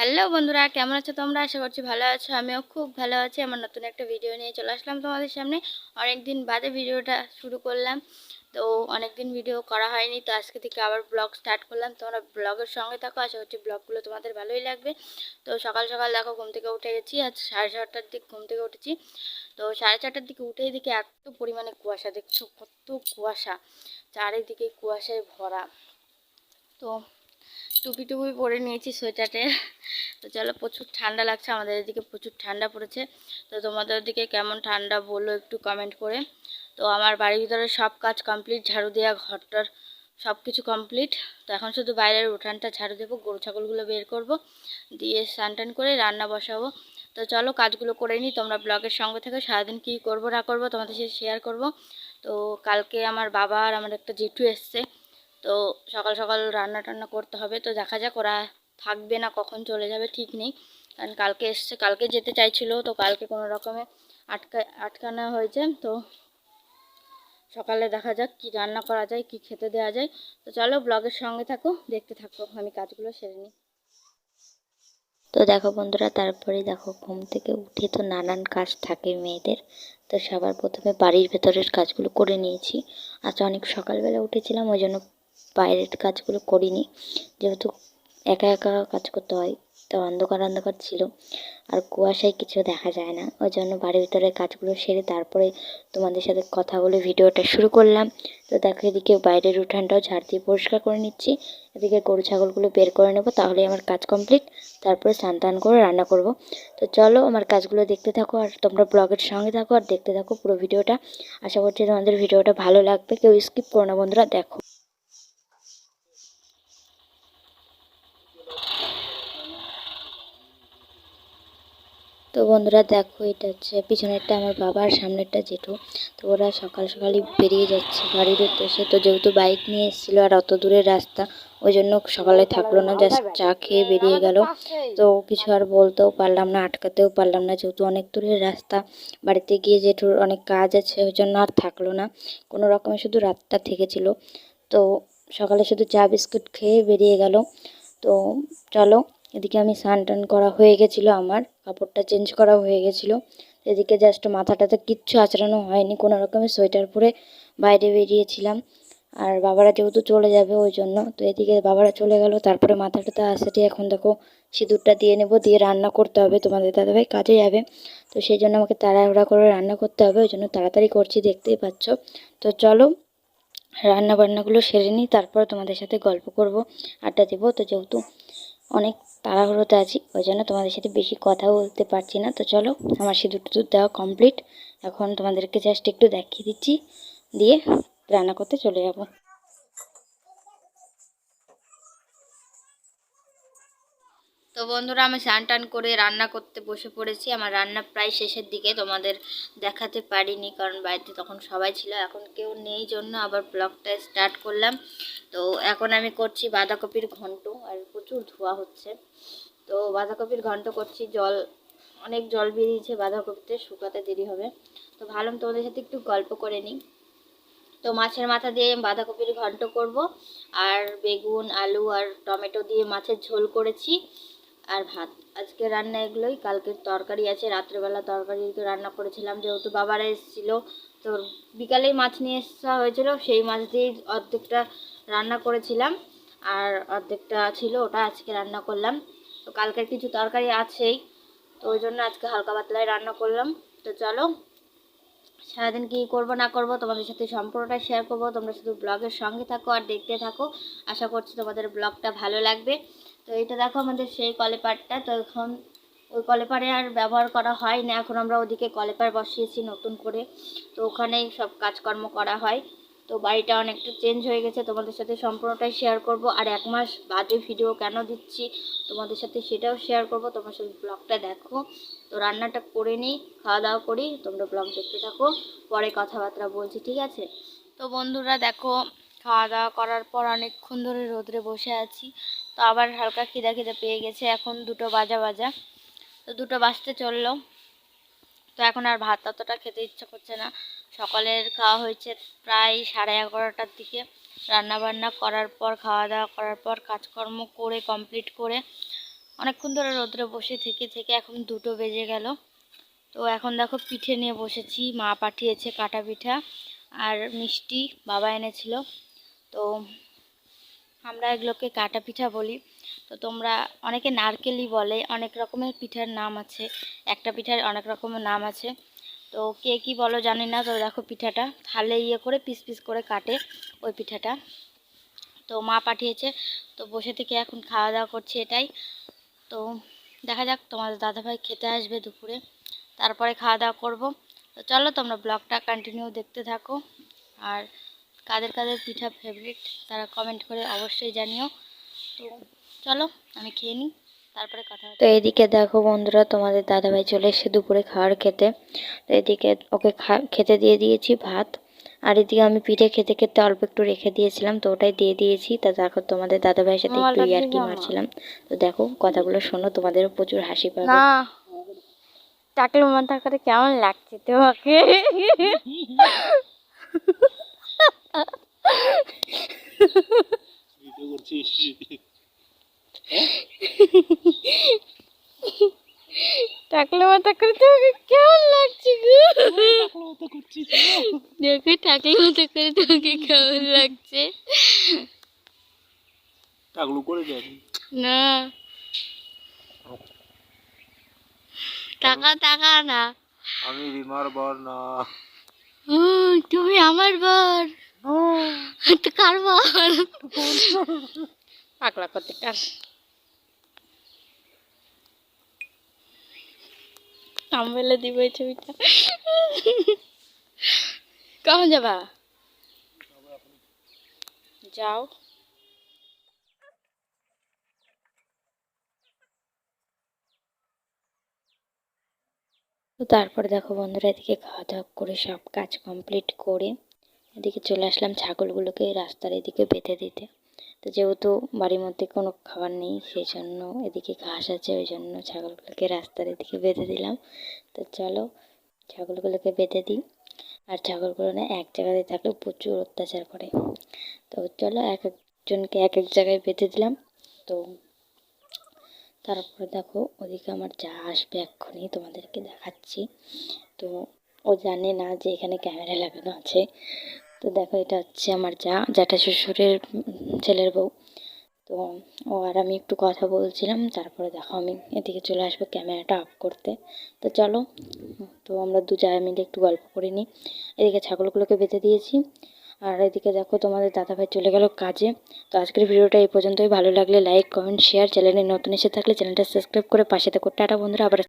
Hello বন্ধুরা, কেমন আছো তোমরা? আশা করছি ভালো আছো, আমিও খুব ভালো আছি। আমার নতুন একটা ভিডিও নিয়ে চলে আসলাম তোমাদের সামনে। অনেক দিন বাদে ভিডিওটা শুরু করলাম। তো অনেক দিন ভিডিও করা হয়নি, তো আজকে থেকে আবার ব্লগ স্টার্ট করলাম। তোমরা ব্লগের সঙ্গে থাকো, আশা করছি ব্লগগুলো তোমাদের ভালোই লাগবে। তো সকাল সকাল দেখো, ঘুম থেকে উঠে গেছি। আজ সাড়ে ছটার দিক ঘুম থেকে উঠেছি। তো সাড়ে চারটার দিকে উঠেই দেখি এত পরিমাণে কুয়াশা, দেখছ কত কুয়াশা। চারিদিকে কুয়াশায় ভরা। তো টুপি টুপি পরে নিয়েছি সোয়েটারে তো চলো প্রচুর ঠান্ডা লাগছে, আমাদের এদিকে প্রচুর ঠান্ডা পড়েছে। তো তোমাদের দিকে কেমন ঠান্ডা বলল একটু কমেন্ট করে। তো আমার বাড়ির ভিতরে সব কাজ কমপ্লিট ঝাড়ু দেওয়া ঘরটার সব কিছু কমপ্লিট তো এখন শুধু বাইরের উঠানটা ঝাড়ু দেবো, গরু ছাগলগুলো বের করব, দিয়ে স্নান করে রান্না বসাবো। তো চলো কাজগুলো করে নিই, তোমরা ব্লগের সঙ্গে থেকে, সারাদিন কী করব না করব তোমাদের সাথে শেয়ার করব। তো কালকে আমার বাবা আর আমার একটা জেঠু এসছে। তো সকাল সকাল রান্না টান্না করতে হবে। তো দেখা যাক ওরা থাকবে না কখন চলে যাবে ঠিক নেই। কারণ কালকে এসছে, কালকে যেতে চাইছিল, তো কালকে কোনো রকমে আটকা, আটকানো হয়েছে। তো সকালে দেখা যাক কি রান্না করা যায়, কি খেতে দেওয়া যায়। তো চলো ব্লগের সঙ্গে থাকো, দেখতে থাকো, আমি কাজগুলো সেরে নিই। তো দেখো বন্ধুরা, তারপরে দেখো ঘুম থেকে উঠে তো নানান কাজ থাকে মেয়েদের। তো সবার প্রথমে বাড়ির ভেতরের কাজগুলো করে নিয়েছি। আজ অনেক সকালবেলা উঠেছিলাম, ওই জন্য বাইরের কাজগুলো করিনি। যেহেতু একা একা কাজ করতে হয়, তো অন্ধকার অন্ধকার ছিল। আর কুয়াশায় কিছু দেখা যায় না। ওই জন্য বাড়ির ভিতরে কাজগুলো সেরে তারপরে তোমাদের সাথে কথা বলে ভিডিওটা শুরু করলাম। তো দেখো, এদিকে বাইরের উঠানটাও ঝাড় দিয়ে পরিষ্কার করে নিচ্ছি। এদিকে গরু, ছাগলগুলো বের করে নেব তাহলে আমার কাজ কমপ্লিট। তারপরে স্নান টান করে রান্না করব। তো চলো, আমার কাজগুলো দেখতে থাকো আর তোমরা ব্লগের সঙ্গে থাকো আর দেখতে থাকো পুরো ভিডিওটা। আশা করছি তোমাদের ভিডিওটা ভালো লাগবে। কেউ স্কিপ করো না বন্ধুরা, দেখো। তো বন্ধুরা দেখো, এটা হচ্ছে পিছনেরটা আমার বাবা আর সামনেরটা জেঠু। তো ওরা সকাল সকালই বেরিয়ে যাচ্ছে বাড়ির উদ্দেশ্যে। তো যেহেতু বাইক নিয়ে এসেছিল আর অত দূরের রাস্তা, ওই জন্য সকালে থাকল না জাস্ট চা খেয়ে বেরিয়ে গেল। তো কিছু আর বলতেও পারলাম না, আটকাতেও পারলাম না, যেহেতু অনেক দূরের রাস্তা, বাড়িতে গিয়ে জেঠুর অনেক কাজ আছে, ওই জন্য আর থাকল না। কোনো রকমে শুধু রাতটা থেকেছিল। তো সকালে শুধু চা বিস্কুট খেয়ে বেরিয়ে গেল। তো চলো এদিকে আমি স্নান টান করা হয়ে গেছিল আমার, কাপড়টা চেঞ্জ করা হয়ে গেছিল। এদিকে জাস্ট মাথাটাতে কিচ্ছু আঁচড়ানো হয়নি, কোনো রকমের সোয়েটার পরে বাইরে বেরিয়েছিলাম। আর বাবারা যেহেতু চলে যাবে ওই জন্য, তো এদিকে বাবারা চলে গেল, তারপরে মাথাটাতে আসাটি এখন দেখো সিঁদুরটা দিয়ে নেব, দিয়ে রান্না করতে হবে, তোমাদের দাদাভাই কাজে যাবে। তো সেই জন্য আমাকে তাড়াহুড়া করে রান্না করতে হবে, ওই জন্য তাড়াতাড়ি করছি, দেখতেই পাচ্ছ। তো চলো রান্না বান্নাগুলো সেরে নিই, তারপর তোমাদের সাথে গল্প করব, আড্ডা দেবো। তো যেহেতু অনেক তাড়াহুড়োতে আছি, ওই জন্য তোমাদের সাথে বেশি কথা বলতে পারছি না। তো চলো, আমার সিঁদুর টুদুর দেওয়া কমপ্লিট এখন তোমাদেরকে জাস্ট একটু দেখিয়ে দিচ্ছি, দিয়ে রান্না করতে চলে যাব। তো বন্ধুরা আমি স্নান টান করে রান্না করতে বসে পড়েছি। আমার রান্না প্রায় শেষের দিকে, তোমাদের দেখাতে পারিনি কারণ বাড়িতে তখন সবাই ছিল। এখন কেউ নেই জন্য আবার ব্লগটা স্টার্ট করলাম। তো এখন আমি করছি বাঁধাকপির ঘন্ট আর প্রচুর ধোয়া হচ্ছে। তো বাঁধাকপির ঘন্ট করছি, জল, অনেক জল বেরিয়েছে বাঁধাকপিতে, শুকাতে দেরি হবে। তো ভাবলাম তোমাদের সাথে একটু গল্প করে নিই। তো মাছের মাথা দিয়ে বাঁধাকপির ঘন্ট করব। আর বেগুন, আলু আর টমেটো দিয়ে মাছের ঝোল করেছি। আর ভাত। আজকে রান্না এগুলোই। কালকের তরকারি আছে। রাত্রেবেলা তরকারি তো রান্না করেছিলাম। যেহেতু বাবারা এসেছিল, তো বিকালেই মাছ নিয়ে আসা হয়েছিল। সেই মাছ দিয়েই অর্ধেকটা রান্না করেছিলাম। আর অর্ধেকটা ছিল ওটা আজকে রান্না করলাম। তো কালকের কিছু তরকারি আছেই। তো ওই জন্য আজকে হালকা পাতলায় রান্না করলাম। তো চলো, সারাদিন কী করব না করব তোমাদের সাথে সম্পূর্ণটা শেয়ার করব। তোমরা শুধু ব্লগের সঙ্গে থাকো আর দেখতে থাকো। আশা করছি তোমাদের ব্লগটা ভালো লাগবে। তো এটা দেখো আমাদের সেই কলেপারটা তো এখন ওই কলেপারে আর ব্যবহার করা হয় না। এখন আমরা ওদিকে কলেপার বসিয়েছি নতুন করে। তো ওখানেই সব কাজকর্ম করা হয়। তো বাড়িটা অনেকটা চেঞ্জ হয়ে গেছে। তোমাদের সাথে সম্পূর্ণটাই শেয়ার করব। আর এক মাস বাদে ভিডিও কেন দিচ্ছি তোমাদের সাথে সেটাও শেয়ার করব। তোমার সাথে ব্লগটা দেখো। তো রান্নাটা করে নিই, খাওয়া দাওয়া করি। তোমরা ব্লগ দেখতে থাকো। পরে কথাবার্তা বলছি, ঠিক আছে? তো বন্ধুরা দেখো, খাওয়া দাওয়া করার পর অনেকক্ষণ ধরে রোদ্রে বসে আছি। তো আবার হালকা খিদা খিদে পেয়ে গেছে, এখন দুটো বাজা বাজা। তো দুটো বাজতে চলল। তো এখন আর ভাত অতটা খেতে ইচ্ছা করছে না। সকালের খাওয়া হয়েছে প্রায় সাড়ে এগারোটার দিকে। রান্না বান্না করার পর খাওয়া দাওয়া করার পর, কাজকর্ম করে কমপ্লিট করে অনেকক্ষণ ধরে রোদ্রে বসে থেকে থেকে এখন দুটো বেজে গেল। তো এখন দেখো পিঠে নিয়ে বসেছি। মা পাঠিয়েছে কাটা পিঠা আর মিষ্টি বাবা এনেছিল। তো আমরা এগুলোকে কাটা পিঠা বলি। তো তোমরা অনেকে নারকেলই বলে, অনেক রকমের পিঠার নাম আছে, একটা পিঠার অনেক রকমের নাম আছে। তো কে কি বলো জানি না তো দেখো পিঠাটা থালে ইয়ে করে, পিস পিস করে কাটে ওই পিঠাটা। তো মা পাঠিয়েছে, তো বসে থেকে এখন খাওয়া দাওয়া করছি এটাই। তো দেখা যাক, তোমাদের দাদাভাই খেতে আসবে দুপুরে, তারপরে খাওয়া দাওয়া করব। তো চলো তোমরা ব্লগটা কন্টিনিউ দেখতে থাকো। আর কাদের কাদের পিঠা ফেভারিট তারা কমেন্ট করে অবশ্যই জানিও। তো চলো আমি খেয়ে নিই তারপরে কথা তো এদিকে দেখো বন্ধুরা তোমাদের দাদাভাই চলে এসে দুপুরে খাওয়ার খেতে। তো এদিকে ওকে খা- খেতে দিয়ে দিয়েছি ভাত। আর এদিকে আমি পিঠে খেতে খেতে অল্প একটু রেখে দিয়েছিলাম তো ওটাই দিয়ে দিয়েছি। তা দেখো তোমাদের দাদাভাইয়ের সাথে একটু ইয়ার্কি মারছিলাম। তো দেখো কথাগুলো শোনো তোমাদেরও প্রচুর হাসি পাবে। না টাকলু মাথা করে কেমন লাগছে তোমাকে? ভিডিও করছিস টাকলু মাথা করে তোমাকে কেমন লাগছে গো? করছিস দেখো টাকলু মাথা করে তোমাকে কেমন লাগছে? টাকলু করে না। টাকা টাকা না। আমি রিমার বর না। তুমি আমার বর। কার পাগলা করতে কার দিব এই ছবিটা। কখন যাবা? যাও। তো তারপর দেখো বন্ধুরা এদিকে খাওয়া দাওয়া করে সব কাজ কমপ্লিট করে এদিকে চলে আসলাম ছাগলগুলোকে রাস্তার এদিকে বেঁধে দিতে। তো যেহেতু বাড়ির মধ্যে কোনো খাবার নেই সেই জন্য এদিকে ঘাস আছে, ওই জন্য ছাগলগুলোকে রাস্তার এদিকে বেঁধে দিলাম। তো চলো ছাগলগুলোকে বেঁধে দিই। আর ছাগলগুলো না এক জায়গাতে থাকলে প্রচুর অত্যাচার করে। তো চলো এক একজনকে এক এক জায়গায় বেঁধে দিলাম। তো তারপরে দেখো ওদিকে আমার যা আসবে এক্ষুনি তোমাদেরকে দেখাচ্ছি। তো ও জানে না যে এখানে ক্যামেরা লাগানো আছে। তো দেখো, এটা হচ্ছে আমার যা, জ্যাঠা শ্বশুরের ছেলের বউ। তো ও আর আমি একটু কথা বলছিলাম, তারপরে দেখো আমি এদিকে চলে আসব ক্যামেরাটা অফ করতে। তো চলো, তো আমরা দু জায়গা মিলে একটু গল্প করে নিই। এদিকে ছাগলগুলোকে বেঁধে দিয়েছি। আর এদিকে দেখো, তোমাদের দাদাভাই চলে গেল কাজে। তো আজকের ভিডিওটা এই পর্যন্তই। ভালো লাগলে লাইক কমেন্ট শেয়ার চ্যানেলে নতুন এসে থাকলে চ্যানেলটা সাবস্ক্রাইব করে পাশে থাকো। টাটা বন্ধুরা, আবার